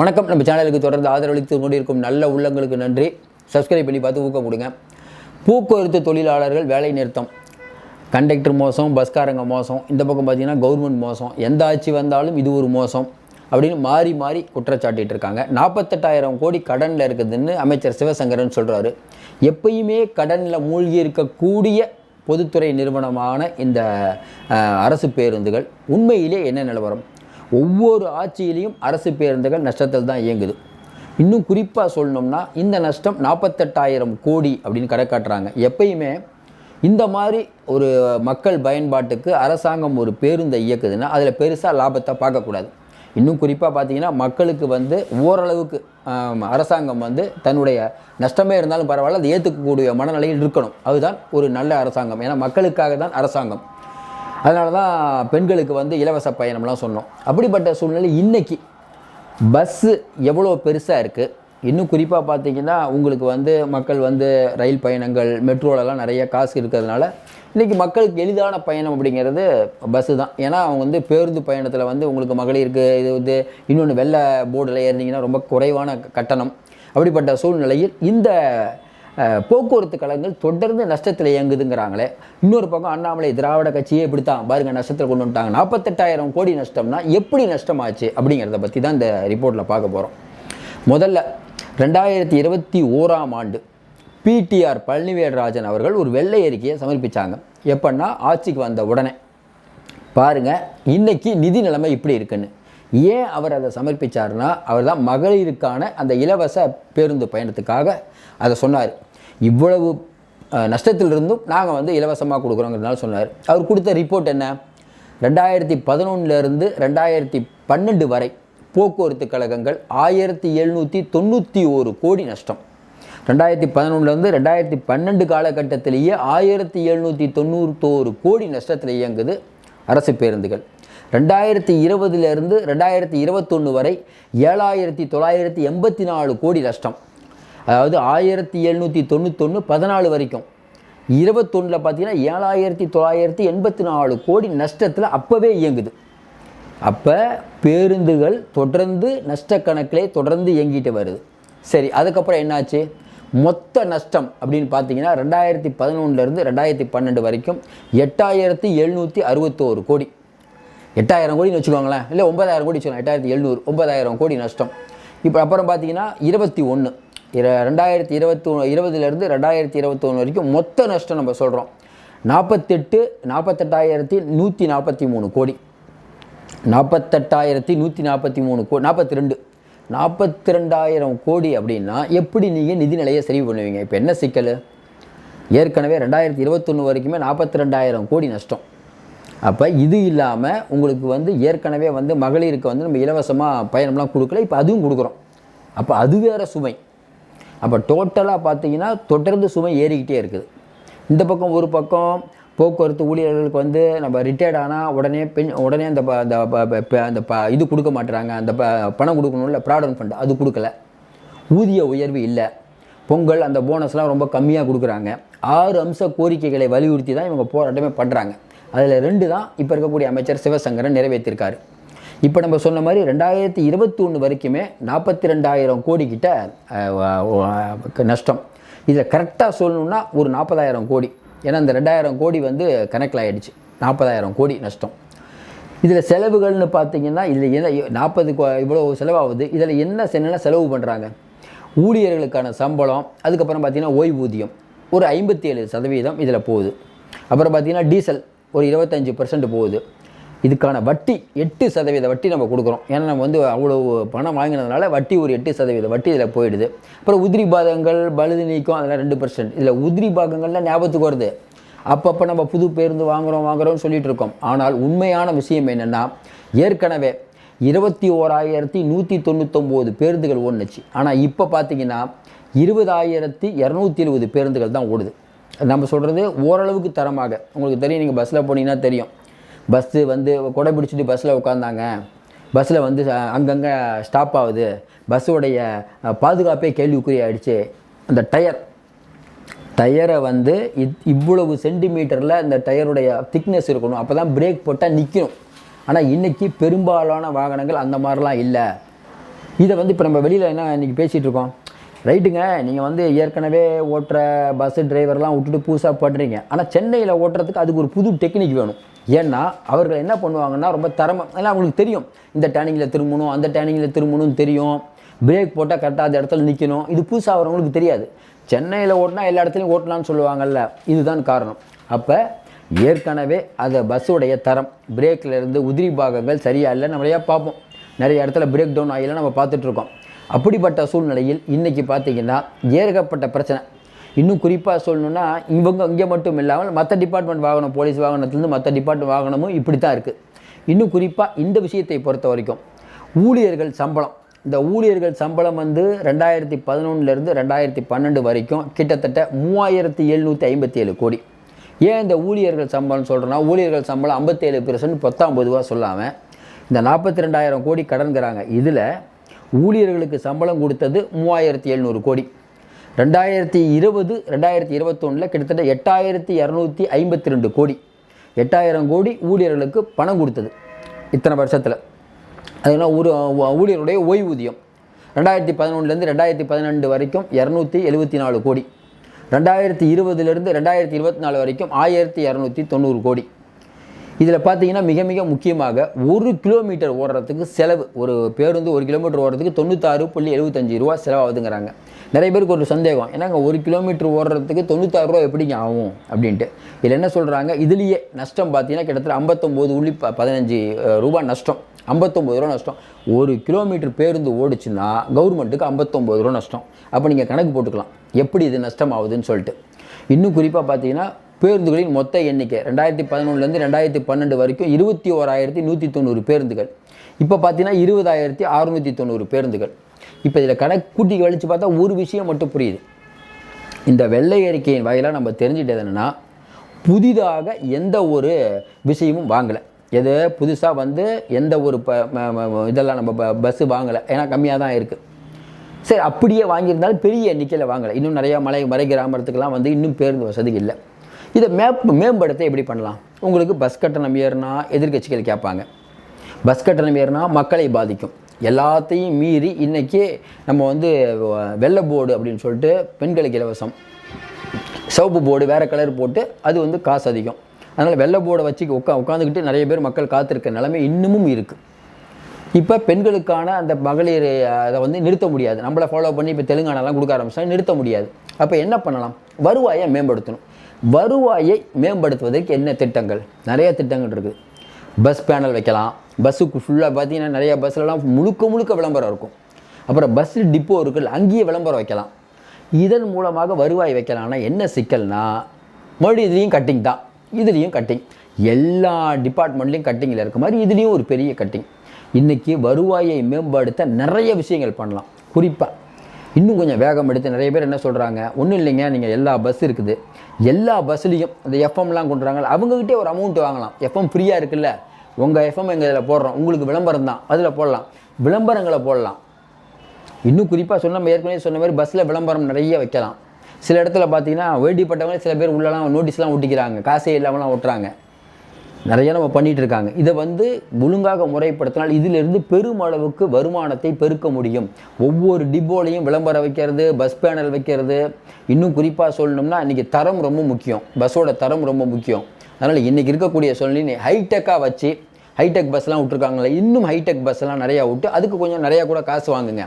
வணக்கம். நம்ம சேனலுக்கு தொடர்ந்து ஆதரவளித்து கொண்டிருக்கும் நல்ல உள்ளங்களுக்கு நன்றி. சப்ஸ்கிரைப் பண்ணி பார்த்து ஊக்கம் கொடுங்க. போக்குவரத்து தொழிலாளர்கள் வேலை நிறுத்தம். கண்டக்டர் மோசம் பஸ்காரங்க மோசம். இந்த பக்கம் பார்த்திங்கன்னா கவர்மெண்ட் மோசம். எந்த ஆட்சி வந்தாலும் இது ஒரு மோசம் அப்படின்னு மாறி மாறி குற்றச்சாட்டிகிட்டு இருக்காங்க. நாற்பத்தெட்டாயிரம் கோடி கடனில் இருக்குதுன்னு அமைச்சர் சிவசங்கரன் சொல்கிறாரு எப்பயுமே கடனில் மூழ்கி இருக்கக்கூடிய பொதுத்துறை நிறுவனமான இந்த அரசு பேருந்துகள் உண்மையிலே என்ன நிலவரம்? ஒவ்வொரு ஆட்சியிலையும் அரசு பேருந்துகள் நஷ்டத்தில் தான் இயங்குது. இன்னும் குறிப்பாக சொல்லணும்னா இந்த நஷ்டம் நாற்பத்தெட்டாயிரம் கோடி அப்படின்னு கணக்காட்டுறாங்க எப்பயுமே இந்த மாதிரி ஒரு மக்கள் பயன்பாட்டுக்கு அரசாங்கம் ஒரு பேருந்தை இயக்குதுன்னா அதில் பெருசாக லாபத்தை பார்க்கக்கூடாது. இன்னும் குறிப்பாக பார்த்தீங்கன்னா மக்களுக்கு வந்து ஓரளவுக்கு அரசாங்கம் வந்து தன்னுடைய நஷ்டமே இருந்தாலும் பரவாயில்ல அதை ஏற்றுக்கக்கூடிய மனநிலையில் இருக்கணும். அதுதான் ஒரு நல்ல அரசாங்கம். ஏன்னா மக்களுக்காக தான் அரசாங்கம். அதனால தான் பெண்களுக்கு வந்து இலவச பயணம்லாம் சொன்னோம். அப்படிப்பட்ட சூழ்நிலை இன்றைக்கி பஸ்ஸு எவ்வளோ பெருசாக இருக்குது இன்னும் குறிப்பாக பார்த்தீங்கன்னா உங்களுக்கு வந்து மக்கள் வந்து ரயில் பயணங்கள் மெட்ரோலெல்லாம் நிறைய காசு இருக்கிறதுனால இன்றைக்கி மக்களுக்கு எளிதான பயணம் அப்படிங்கிறது பஸ்ஸு தான். ஏன்னா அவங்க வந்து பேருந்து பயணத்தில் வந்து உங்களுக்கு மகளிருக்கு இது வந்து இன்னொன்று வெள்ளை போர்டில் ஏறினீங்கன்னா ரொம்ப குறைவான கட்டணம். அப்படிப்பட்ட சூழ்நிலையில் இந்த போக்குவரத்து கழகங்கள் தொடர்ந்து நஷ்டத்தில் இயங்குதுங்கிறாங்களே. இன்னொரு பக்கம் அண்ணாமலை திராவிட கட்சியே இப்படி தான் நஷ்டத்தில் கொண்டு வந்துட்டாங்க. நாற்பத்தெட்டாயிரம் கோடி நஷ்டம்னா எப்படி நஷ்டமாச்சு அப்படிங்கிறத பற்றி தான் இந்த ரிப்போர்ட்டில் பார்க்க போகிறோம் முதல்ல ரெண்டாயிரத்தி இருபத்தி ஓராம் ஆண்டு பிடிஆர் பழனிவேல்ராஜன் அவர்கள் ஒரு வெள்ளை அறிக்கையை சமர்ப்பித்தாங்க எப்பன்னா ஆட்சிக்கு வந்த உடனே. பாருங்கள் இன்றைக்கி நிதி நிலைமை இப்படி இருக்குன்னு. ஏன் அவர் அதை சமர்ப்பித்தார்னா அவர் தான் மகளிருக்கான அந்த இலவச பேருந்து பயணத்துக்காக அதை சொன்னார். இவ்வளவு நஷ்டத்திலிருந்தும் நாங்கள் வந்து இலவசமாக கொடுக்குறோங்கிறதுனால சொன்னார். அவர் கொடுத்த ரிப்போர்ட் என்ன? ரெண்டாயிரத்தி பதினொன்றுலேருந்து ரெண்டாயிரத்தி பன்னெண்டு வரை போக்குவரத்து கழகங்கள் ஆயிரத்தி எழுநூற்றி தொண்ணூற்றி ஒரு கோடி நஷ்டம். ரெண்டாயிரத்தி பதினொன்றுலேருந்து ரெண்டாயிரத்தி பன்னெண்டு காலகட்டத்திலேயே ஆயிரத்தி எழுநூற்றி தொண்ணூற்றோரு கோடி நஷ்டத்தில் இயங்குது அரசு பேருந்துகள். ரெண்டாயிரத்தி இருபதுலேருந்து ரெண்டாயிரத்தி இருபத்தொன்று வரை ஏழாயிரத்தி தொள்ளாயிரத்தி எண்பத்தி நாலு கோடி நஷ்டம். அதாவது ஆயிரத்தி எழுநூற்றி தொண்ணூத்தொன்று பதினாலு வரைக்கும். இருபத்தொன்னில் பார்த்தீங்கன்னா ஏழாயிரத்தி தொள்ளாயிரத்தி எண்பத்தி நாலு கோடி நஷ்டத்தில் அப்போவே இயங்குது. அப்போ பேருந்துகள் தொடர்ந்து நஷ்ட கணக்கிலே தொடர்ந்து இயங்கிட்டு வருது. சரி அதுக்கப்புறம் என்னாச்சு? மொத்த நஷ்டம் அப்படின்னு பார்த்தீங்கன்னா ரெண்டாயிரத்தி பதினொன்றுலேருந்து ரெண்டாயிரத்தி பன்னெண்டு வரைக்கும் எட்டாயிரத்தி எழுநூற்றி அறுபத்தோரு கோடி. எட்டாயிரம் கோடின்னு வச்சுக்கோங்களேன். இல்லை ஒன்பதாயிரம் கோடி வச்சுக்கலாம் எட்டாயிரத்தி எழுநூறு ஒன்பதாயிரம் கோடி நஷ்டம். இப்போ அப்புறம் பார்த்தீங்கன்னா இருபத்தி ஒன்று இர ரெண்டாயிரத்தி இருபத்தி ஒன்று இருபதுலேருந்து ரெண்டாயிரத்தி இருபத்தொன்று வரைக்கும் மொத்த நஷ்டம் நம்ம சொல்கிறோம் நாற்பத்தெட்டு நாற்பத்தெட்டாயிரத்தி நூற்றி நாற்பத்தி மூணு கோடி. நாற்பத்தெட்டாயிரத்தி நூற்றி நாற்பத்தி மூணு கோ நாற்பத்தி ரெண்டு நாற்பத்தி ரெண்டாயிரம் கோடி அப்படின்னா எப்படி நீங்கள் நிதிநிலையை சரி பண்ணுவீங்க? இப்போ என்ன சிக்கல்? ஏற்கனவே ரெண்டாயிரத்தி இருபத்தொன்று வரைக்குமே நாற்பத்தி ரெண்டாயிரம் கோடி நஷ்டம். அப்போ இது இல்லாமல் உங்களுக்கு வந்து ஏற்கனவே வந்து மகளிருக்கு வந்து நம்ம இலவசமாக பயணம்லாம் கொடுக்கல இப்போ அதுவும் கொடுக்குறோம். அப்போ அது வேறு சுமை. அப்போ டோட்டலாக பார்த்தீங்கன்னா தொடர்ந்து சுமை ஏறிக்கிட்டே இருக்குது. இந்த பக்கம் ஒரு பக்கம் போக்குவரத்து ஊழியர்களுக்கு வந்து நம்ம ரிட்டையர்ட் ஆனால் உடனே பெண் உடனே அந்த ப- அந்த ப- அந்த ப- இது கொடுக்க மாட்டுறாங்க அந்த ப- பணம் கொடுக்கணும்ல ப்ராவிடன்ட் ஃபண்ட் அது கொடுக்கல. ஊதிய உயர்வு இல்லை. பொங்கல் அந்த போனஸ்லாம் ரொம்ப கம்மியாக கொடுக்குறாங்க. ஆறு அம்ச கோரிக்கைகளை வலியுறுத்தி தான் இவங்க போராட்டமே பண்ணுறாங்க அதில் ரெண்டு தான் இப்போ இருக்கக்கூடிய அமைச்சர் சிவசங்கரன் நிறைவேற்றிருக்காரு. இப்போ நம்ம சொன்ன மாதிரி ரெண்டாயிரத்தி இருபத்தி ஒன்று வரைக்குமே நாற்பத்தி ரெண்டாயிரம் கோடி கிட்ட நஷ்டம். இதில் கரெக்டாக சொல்லணும்னா ஒரு நாற்பதாயிரம் கோடி. ஏன்னா இந்த ரெண்டாயிரம் கோடி வந்து கணக்கில் ஆகிடுச்சு நாற்பதாயிரம் கோடி நஷ்டம். இதில் செலவுகள்னு பார்த்தீங்கன்னா இதில் என்ன நாற்பது இவ்வளோ செலவாகுது. இதில் என்ன என்னென்ன செலவு பண்ணுறாங்க ஊழியர்களுக்கான சம்பளம் அதுக்கப்புறம் பார்த்திங்கன்னா ஓய்வூதியம். ஒரு ஐம்பத்தி ஏழு சதவீதம் இதில் போகுது. அப்புறம் பார்த்திங்கன்னா டீசல். ஒரு இருபத்தஞ்சி பர்சன்ட் போகுது. இதுக்கான வட்டி எட்டு சதவீத வட்டி நம்ம கொடுக்குறோம். ஏன்னா நம்ம வந்து அவ்வளோ பணம் வாங்கினதுனால வட்டி ஒரு எட்டு சதவீத வட்டி இதில் போயிடுது. அப்புறம் உதிரி பாதங்கள் பழுது நீக்கம் அதெல்லாம் ரெண்டு பர்சன்ட் இதில் உதிரி பாகங்கள்லாம் ஞாபகத்துக்கு வருது. அப்பப்போ நம்ம புது பேருந்து வாங்குறோம் வாங்குறோம்னு சொல்லிட்டு இருக்கோம். ஆனால் உண்மையான விஷயம் என்னென்னா ஏற்கனவே இருபத்தி ஓராயிரத்தி நூற்றி தொண்ணூத்தொம்போது பேருந்துகள் ஓடுனுச்சு. ஆனால் இப்போ பார்த்தீங்கன்னா இருபதாயிரத்தி இரநூத்தி எழுபது பேருந்துகள் தான் ஓடுது. நம்ம சொல்கிறது ஓரளவுக்கு தரமாக. உங்களுக்கு தெரியும் நீங்கள் பஸ்ஸில் போனீங்கன்னா தெரியும். பஸ்ஸு வந்து கொடை பிடிச்சிட்டு பஸ்ஸில் உட்காந்தாங்க. பஸ்ஸில் வந்து அங்கங்கே ஸ்டாப் ஆகுது. பஸ்ஸுடைய பாதுகாப்பே கேள்விக்குறி ஆகிடுச்சு அந்த டயர் டயரை வந்து இவ்வளவு சென்டிமீட்டரில் இந்த டயருடைய திக்னஸ் இருக்கணும். அப்போ தான் பிரேக் போட்டால் நிற்கணும் ஆனால் இன்றைக்கி பெரும்பாலான வாகனங்கள் அந்த மாதிரிலாம் இல்லை. இதை வந்து இப்போ நம்ம வெளியில் என்ன இன்றைக்கி பேசிகிட்டு இருக்கோம்? ரைட்டுங்க நீங்கள் வந்து ஏற்கனவே ஓட்டுற பஸ்ஸு டிரைவர்லாம் விட்டுட்டு புதுசாக பண்ணுறீங்க ஆனால் சென்னையில் ஓட்டுறதுக்கு அதுக்கு ஒரு புது டெக்னிக் வேணும். ஏன்னா அவர்கள் என்ன பண்ணுவாங்கன்னா ரொம்ப தரமாக ஏன்னா அவங்களுக்கு தெரியும். இந்த டேனிங்கில் திரும்பணும் அந்த டேனிங்கில் திரும்பணும்னு தெரியும். பிரேக் போட்டால் கரெக்டாக அந்த இடத்துல நிற்கணும் இது புதுசாக வரவங்களுக்கு தெரியாது. சென்னையில் ஓட்டினா எல்லா இடத்துலையும் ஓட்டலாம்னு சொல்லுவாங்கல்ல இதுதான் காரணம். அப்போ ஏற்கனவே அந்த பஸ்ஸுடைய தரம் பிரேக்கில் இருந்து உதிரி பாகங்கள் சரியாக இல்லை நம்மளையே பார்ப்போம்? நிறைய இடத்துல பிரேக் டவுன் ஆகியெல்லாம் நம்ம பார்த்துட்ருக்கோம் அப்படிப்பட்ட சூழ்நிலையில் இன்றைக்கி பார்த்தீங்கன்னா ஏகப்பட்ட பிரச்சனை. இன்னும் குறிப்பாக சொல்லணுன்னா இவங்க இங்கே மட்டும் இல்லாமல் மற்ற டிபார்ட்மெண்ட் வாகனம் போலீஸ் வாகனத்துலேருந்து மற்ற டிபார்ட்மெண்ட் வாகனமும் இப்படி தான் இருக்குது இன்னும் குறிப்பாக இந்த விஷயத்தை பொறுத்த வரைக்கும் ஊழியர்கள் சம்பளம். இந்த ஊழியர்கள் சம்பளம் வந்து ரெண்டாயிரத்தி பதினொன்றுலேருந்து ரெண்டாயிரத்தி பன்னெண்டு வரைக்கும் கிட்டத்தட்ட மூவாயிரத்தி எழுநூற்றி ஐம்பத்தி ஏழு கோடி. ஏன் இந்த ஊழியர்கள் சம்பளம் சொல்கிறேன்னா ஊழியர்கள் சம்பளம் ஐம்பத்தேழு பெர்சன்ட் பத்தொம்பது ரூபா சொல்லாமல் இந்த நாற்பத்தி ரெண்டாயிரம் கோடி கடன்கிறாங்க. இதில் ஊழியர்களுக்கு சம்பளம் கொடுத்தது மூவாயிரத்தி எழுநூறு கோடி. ரெண்டாயிரத்தி இருபது ரெண்டாயிரத்தி இருபத்தொன்னில் கிட்டத்தட்ட எட்டாயிரத்தி இரநூத்தி ஐம்பத்தி ரெண்டு கோடி. எட்டாயிரம் கோடி ஊழியர்களுக்கு பணம் கொடுத்தது இத்தனை வருஷத்தில். அதுனா ஒரு ஊழியருடைய ஓய்வூதியம். ரெண்டாயிரத்தி பதினொன்றுலேருந்து ரெண்டாயிரத்தி பதினெண்டு வரைக்கும் இரநூத்தி எழுபத்தி நாலு கோடி. ரெண்டாயிரத்தி இருபதுலேருந்து ரெண்டாயிரத்தி இருபத்தி நாலு வரைக்கும் ஆயிரத்தி இரநூத்தி தொண்ணூறு கோடி. இதில் பார்த்தீங்கன்னா மிக மிக முக்கியமாக ஒரு கிலோமீட்டர் ஓடுறதுக்கு செலவு ஒரு பேருந்து ஒரு கிலோமீட்டர் ஓடுறதுக்கு தொண்ணூத்தாறு புள்ளி எழுபத்தஞ்சு ரூபா செலவாகுதுங்கிறாங்க. நிறைய பேருக்கு ஒரு சந்தேகம் ஏன்னாங்க ஒரு கிலோமீட்டர் ஓடுறதுக்கு தொண்ணூத்தாறு ரூபா எப்படிங்க ஆகும்? அப்படின்ட்டு. இதில் என்ன சொல்கிறாங்க இதுலேயே நஷ்டம் பார்த்தீங்கன்னா கிட்டத்தட்ட ஐம்பத்தொம்போது உள்ளி ப பதினஞ்சு ரூபா நஷ்டம். ஐம்பத்தொம்பது ரூபா நஷ்டம். ஒரு கிலோமீட்டர் பேருந்து ஓடிச்சுன்னா கவர்மெண்ட்டுக்கு ஐம்பத்தொம்பது ரூபா நஷ்டம். அப்போ நீங்கள் கணக்கு போட்டுக்கலாம். எப்படி இது நஷ்டம் ஆகுதுன்னு சொல்லிட்டு. இன்னும் குறிப்பாக பார்த்தீங்கன்னா பேருந்துகளின் மொத்த எண்ணிக்கை ரெண்டாயிரத்தி பதினொன்றுலேருந்து ரெண்டாயிரத்தி பன்னெண்டு வரைக்கும் இருபத்தி ஓராயிரத்தி நூற்றி தொண்ணூறு பேருந்துகள். இப்போ பார்த்தீங்கன்னா இருபதாயிரத்தி அறுநூற்றி தொண்ணூறு பேருந்துகள். இப்போ இதில் கணக்கு கூட்டி கழித்து பார்த்தா ஒரு விஷயம் மட்டும் புரியுது. இந்த வெள்ளை அறிக்கையின் வாயிலாக நம்ம தெரிஞ்சுட்டது என்னென்னா புதிதாக எந்த ஒரு விஷயமும் வாங்கலை. எது புதுசாக வந்து எந்த ஒரு ப ம- இதெல்லாம் நம்ம ப பஸ்ஸு வாங்கலை. ஏன்னா கம்மியாக தான் இருக்குது சரி அப்படியே வாங்கியிருந்தாலும் பெரிய எண்ணிக்கையில் வாங்கலை. இன்னும் நிறையா மலை மலை கிராமத்துக்கெல்லாம் வந்து இன்னும் பேருந்து வசதி இல்லை. இதை மேப் மேம்படுத்த எப்படி பண்ணலாம்? உங்களுக்கு பஸ் கட்டணம் ஏறுனா எதிர்க்கட்சிகள் கேட்பாங்க. பஸ் கட்டணம் ஏறுனா மக்களை பாதிக்கும். எல்லாத்தையும் மீறி இன்றைக்கி நம்ம வந்து வெள்ளை போர்டு அப்படின்னு சொல்லிட்டு பெண்களுக்கு இலவசம். சிவப்பு போர்டு வேறு கலர் போட்டு அது வந்து காசு அதிகம். அதனால் வெள்ளை போர்டை வச்சு உட்கா உட்காந்துக்கிட்டு நிறைய பேர் மக்கள் காத்திருக்க நிலைமை இன்னமும் இருக்குது இப்போ பெண்களுக்கான அந்த மகளிர் அதை வந்து நிறுத்த முடியாது. நம்மளை ஃபாலோ பண்ணி இப்போ தெலுங்கானாலாம் கொடுக்க ஆரம்பிச்சா நிறுத்த முடியாது. அப்போ என்ன பண்ணலாம்? வருவாயை மேம்படுத்தணும். வருவாயை மேம்படுத்துவதற்கு என்ன திட்டங்கள்? நிறைய திட்டங்கள் இருக்குது. பஸ் பேனல் வைக்கலாம். பஸ்ஸுக்கு ஃபுல்லாக பார்த்தீங்கன்னா நிறைய பஸ்லலாம் முழுக்க முழுக்க விளம்பரம் இருக்கும். அப்புறம் பஸ் டிப்போ இருக்குல்ல அங்கேயே விளம்பரம் வைக்கலாம். இதன் மூலமாக வருவாய் வைக்கலாம்னா என்ன சிக்கல்னா மறுபடியும் இதுலேயும் கட்டிங் தான். இதுலேயும் கட்டிங் எல்லா டிபார்ட்மெண்ட்லேயும் கட்டிங்கில் இருக்க மாதிரி இதுலேயும் ஒரு பெரிய கட்டிங் இன்றைக்கி வருவாயை மேம்படுத்த நிறைய விஷயங்கள் பண்ணலாம். குறிப்பாக இன்னும் கொஞ்சம் வேகம் எடுத்து நிறைய பேர் என்ன சொல்கிறாங்க ஒன்றும் இல்லைங்க நீங்கள் எல்லா பஸ் இருக்குது. எல்லா பஸ்லேயும் இந்த எஃப்எம்லாம் கொண்டுறாங்க. அவங்ககிட்டே ஒரு அமௌண்ட் வாங்கலாம். எஃப்எம் ஃப்ரீயாக இருக்குல்ல? உங்கள் எஃப்எம் எங்கள் இதில் போடுறோம்? உங்களுக்கு விளம்பரம் தான். அதில் போடலாம். விளம்பரங்களை போடலாம். இன்னும் குறிப்பாக சொன்ன நம்ம ஏற்கனவே சொன்ன மாதிரி பஸ்ஸில் விளம்பரம் நிறைய வைக்கலாம். சில இடத்துல பார்த்தீங்கன்னா வேண்டிப்பட்டவங்க சில பேர் உள்ளலாம் நோட்டீஸ்லாம் ஒட்டிக்கிறாங்க. காசே இல்லாமலாம் ஓட்டுறாங்க நிறைய நம்ம பண்ணிட்டு இருக்காங்க. இதை வந்து ஒழுங்காக முறைப்படுத்தினால் இதிலிருந்து பெருமளவுக்கு வருமானத்தை பெருக்க முடியும். ஒவ்வொரு டிப்போலையும் விளம்பரம் வைக்கிறது பஸ் பேனல் வைக்கிறது. இன்னும் குறிப்பாக சொல்லணும்னா இன்றைக்கி தரம் ரொம்ப முக்கியம். பஸ்ஸோட தரம் ரொம்ப முக்கியம். அதனால் இன்றைக்கி இருக்கக்கூடிய சூழ்நிலை ஹைடெக்காக வச்சு ஹைடெக் பஸ்லாம் விட்ருக்காங்களே இன்னும் ஹைடெக் பஸ்லாம் நிறையா விட்டு அதுக்கு கொஞ்சம் நிறையா கூட காசு வாங்குங்க.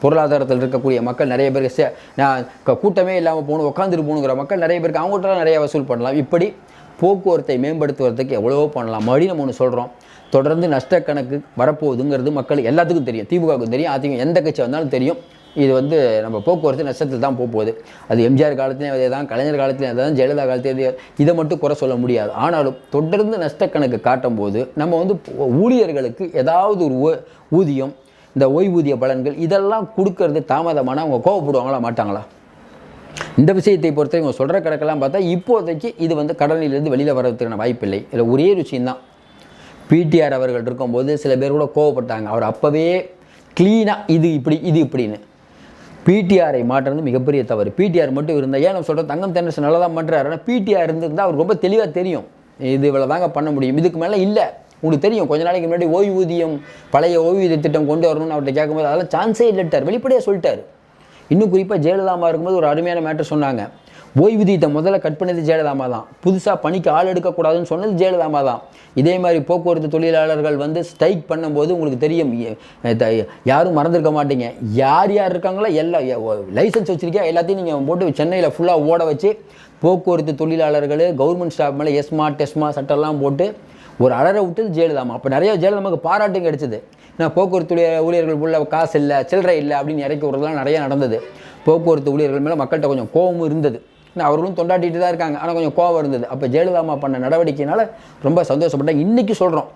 பொருளாதாரத்தில் இருக்கக்கூடிய மக்கள் நிறைய பேர் சே- நான் கூட்டமே இல்லாமல் போகணும் உட்காந்துட்டு போகணுங்கிற மக்கள் நிறைய பேருக்கு அவங்கள்ட்ட நிறைய வசூல் பண்ணலாம். இப்படி போக்குவரத்தை மேம்படுத்துவதற்கு எவ்வளவோ பண்ணலாம். மறுபடியும் நம்ம ஒன்று சொல்கிறோம் தொடர்ந்து நஷ்டக்கணக்கு வரப்போகுதுங்கிறது மக்கள் எல்லாத்துக்கும் தெரியும். திமுகவுக்கும் தெரியும். அதிமுக எந்த கட்சி வந்தாலும் தெரியும். இது வந்து நம்ம போக்குவரத்து நஷ்டத்தில் தான் போக போகுது அது எம்ஜிஆர் காலத்துலேயும் அதே தான். கலைஞர் காலத்துலேயும் அதே தான். ஜெயலலிதா காலத்துலேயும் இதை மட்டும் குறை சொல்ல முடியாது. ஆனாலும் தொடர்ந்து நஷ்டக்கணக்கு காட்டும் போது நம்ம வந்து ஊழியர்களுக்கு ஏதாவது ஒரு ஊ- ஊதியம் இந்த ஓய்வூதிய பலன்கள் இதெல்லாம் கொடுக்கறது தாமதமான அவங்க கோவப்படுவாங்களா மாட்டாங்களா? இந்த விஷயத்தை பொறுத்த இவங்க சொல்கிற கணக்கெல்லாம் பார்த்தா இப்போதைக்கு இது வந்து கடலிலிருந்து வெளியில் வர்றதுக்கான வாய்ப்பில்லை. இதில் ஒரே விஷயம்தான் பிடிஆர் அவர்கள் இருக்கும்போது சில பேர் கூட கோவப்பட்டாங்க. அவர் அப்போவே க்ளீனாக இது இப்படி இது இப்படின்னு. பிடிஆரை மாற்றுறது மிகப்பெரிய தவறு. பிடிஆர் மட்டும் இருந்தால் ஏன் நம்ம சொல்கிறோம் தங்கம் தென்னரசு நல்லா தான் பண்ணுறாரு ஆனால் பிடிஆர் இருந்திருந்தால் அவர் ரொம்ப தெளிவாக தெரியும். இது இவ்வளோ தாங்க பண்ண முடியும். இதுக்கு மேலே இல்லை. உங்களுக்கு தெரியும். கொஞ்ச நாளைக்கு முன்னாடி ஓய்வூதியம் பழைய ஓய்வூதிய திட்டம் கொண்டு வரணும்னு அவர்கிட்ட கேட்கும்போது அதெல்லாம் சான்ஸே இல்லட்டார் வெளிப்படையாக சொல்லிட்டார். இன்னும் குறிப்பாக ஜெயலலிதாமா இருக்கும்போது ஒரு அருமையான மேட்டர் சொன்னாங்க. ஓய்வூதியத்தை முதல்ல கட் பண்ணது ஜெயலலிதாமா தான். புதுசாக பணிக்கு ஆள் எடுக்கக்கூடாதுன்னு சொன்னது ஜெயலலிதாமா தான். இதே மாதிரி போக்குவரத்து தொழிலாளர்கள் வந்து ஸ்ட்ரைக் பண்ணும்போது உங்களுக்கு தெரியும் த- யாரும் மறந்துருக்க மாட்டீங்க. யார் யார் இருக்காங்களோ எல்லா லைசன்ஸ் வச்சுருக்கியா? எல்லாத்தையும் நீங்கள் போட்டு சென்னையில் ஃபுல்லாக ஓட வச்சு போக்குவரத்து தொழிலாளர்கள் கவர்மெண்ட் ஸ்டாஃப் மேலே எஸ்மா டெஸ்மா சட்டெல்லாம் போட்டு ஒரு அலற விட்டது ஜெயலலிதாமா. அப்போ நிறைய ஜெயலலிதாமாவுக்கு பாராட்டும் கிடைச்சிது. நான் போக்குவரத்து ஊழியர்கள் உள்ள காசு இல்லை சில்லறை இல்லை அப்படின்னு இறக்கி விடுறதுலாம் நிறையா நடந்தது. போக்குவரத்து ஊழியர்கள் மேலே மக்கள்கிட்ட கொஞ்சம் கோபமும் இருந்தது. ஏன்னா அவர்களும் தொண்டாட்டிட்டு தான் இருக்காங்க. ஆனால் கொஞ்சம் கோபம் இருந்தது. அப்போ ஜெயலலிதாமா பண்ண நடவடிக்கையினால் ரொம்ப சந்தோஷப்பட்டேன். இன்றைக்கி சொல்கிறோம்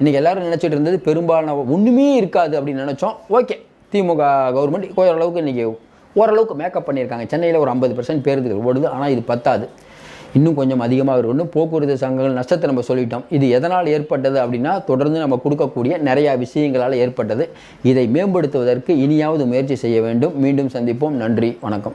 இன்றைக்கி எல்லோரும் நினச்சிட்டு இருந்தது பெரும்பாலான ஒன்றுமே இருக்காது அப்படின்னு நினச்சோம். ஓகே. திமுக கவர்மெண்ட் ஓரளவுக்கு இன்றைக்கி ஓரளவுக்கு மேக்கப் பண்ணியிருக்காங்க. சென்னையில் ஒரு ஐம்பது பர்சன்ட் பேருக்கு ஓடுது. ஆனால் இது பத்தாது. இன்னும் கொஞ்சம் அதிகமாக இருக்கணும் போக்குவரத்து சங்கங்கள் நஷ்டத்தை நம்ம சொல்லிட்டோம். இது எதனால் ஏற்பட்டது அப்படின்னா தொடர்ந்து நம்ம கொடுக்கக்கூடிய நிறையா விஷயங்களால் ஏற்பட்டது. இதை மேம்படுத்துவதற்கு இனியாவது முயற்சி செய்ய வேண்டும். மீண்டும் சந்திப்போம். நன்றி. வணக்கம்.